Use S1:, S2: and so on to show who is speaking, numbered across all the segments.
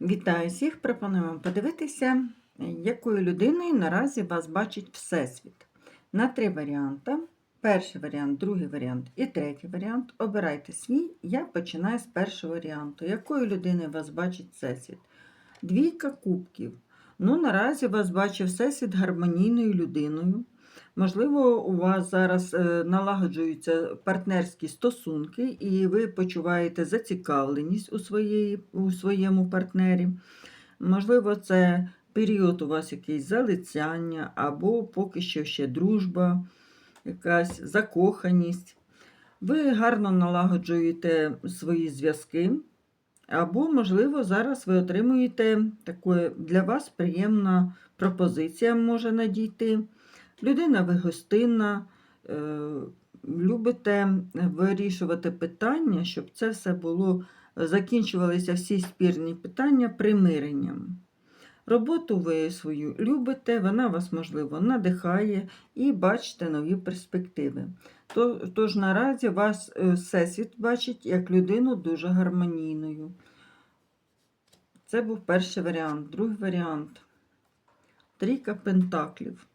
S1: Вітаю всіх! Пропоную вам подивитися, якою людиною наразі вас бачить Всесвіт. На три варіанти. Перший варіант, другий варіант і третій варіант. Обирайте свій. Я починаю з першого варіанту. Якою людиною вас бачить Всесвіт? Двійка кубків. Ну, наразі вас бачить Всесвіт гармонійною людиною. Можливо, у вас зараз е, налагоджуються партнерські стосунки, і ви почуваєте зацікавленість у, своєї, у своєму партнері. Можливо, це період у вас якийсь залицяння, або поки що ще дружба, якась закоханість. Ви гарно налагоджуєте свої зв'язки, або, можливо, зараз ви отримуєте таку для вас приємна пропозиція може надійти. Людина ви гостинна, е, любите вирішувати питання, щоб це все було, закінчувалися всі спірні питання примиренням. Роботу ви свою любите, вона вас, можливо, надихає і бачите нові перспективи. Тож наразі вас е, Всесвіт бачить як людину дуже гармонійною. Це був перший варіант. Другий варіант. Трійка пентаклів.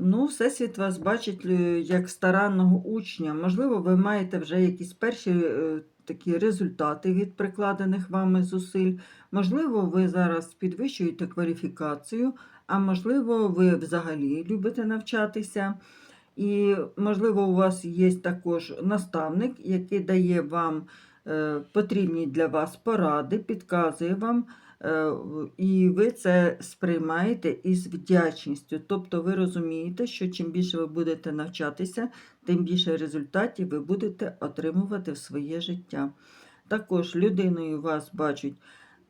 S1: Ну, Всесвіт вас бачить е, як старанного учня. Можливо, ви маєте вже якісь перші е, такі результати від прикладених вами зусиль. Можливо, ви зараз підвищуєте кваліфікацію, а можливо, ви взагалі любите навчатися. І, можливо, у вас є також наставник, який дає вам е, потрібні для вас поради, підказує вам. Е, І ви це сприймаєте із вдячністю. Тобто ви розумієте, що чим більше ви будете навчатися, тим більше результатів ви будете отримувати в своє життя. Також людиною вас бачать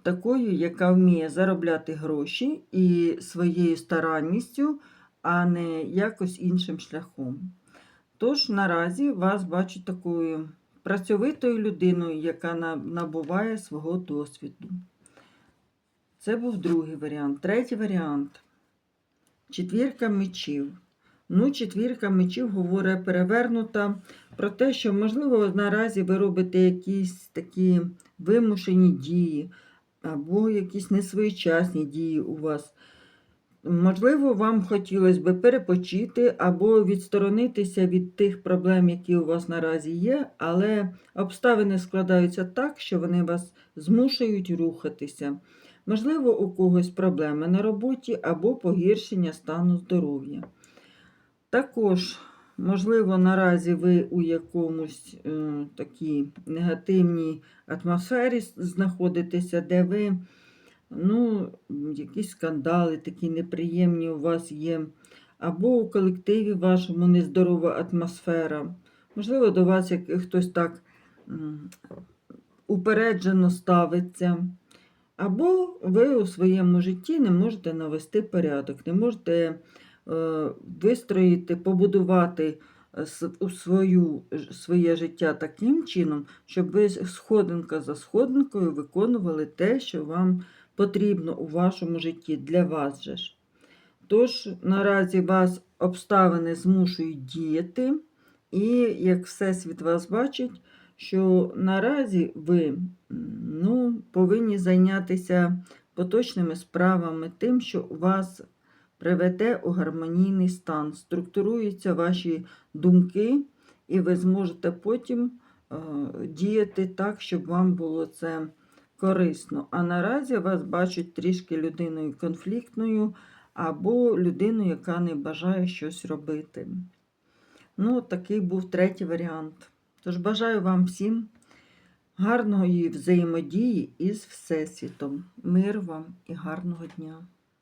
S1: такою, яка вміє заробляти гроші і своєю старанністю, а не якось іншим шляхом. Тож наразі вас бачать такою працьовитою людиною, яка набуває свого досвіду. Це був другий варіант. Третій варіант. Четвірка мечів. Ну, четвірка мечів говорить перевернута про те, що, можливо, наразі ви робите якісь такі вимушені дії, або якісь несвоєчасні дії у вас. Можливо, вам хотілося б перепочити або відсторонитися від тих проблем, які у вас наразі є, але обставини складаються так, що вони вас змушують рухатися. Можливо, у когось проблеми на роботі або погіршення стану здоров'я. Також, можливо, наразі ви у якомусь е, такій негативній атмосфері знаходитеся, де ви, ну, якісь скандали такі неприємні у вас є, або у колективі вашому нездорова атмосфера. Можливо, до вас як хтось так упереджено ставиться. Або ви у своєму житті не можете навести порядок, не можете е, вистроїти, побудувати е, свою, своє життя таким чином, щоб ви сходинка за сходинкою виконували те, що вам потрібно у вашому житті для вас же ж. Тож наразі вас обставини змушують діяти, і як Всесвіт вас бачить, що наразі ви ну, повинні зайнятися поточними справами, тим, що вас приведе у гармонійний стан, структуруються ваші думки, і ви зможете потім е, діяти так, щоб вам було це корисно. А наразі вас бачать трішки людиною конфліктною або людиною, яка не бажає щось робити. Ну, такий був третій варіант. Тож бажаю вам всім гарної взаємодії із Всесвітом. Мир вам і гарного дня!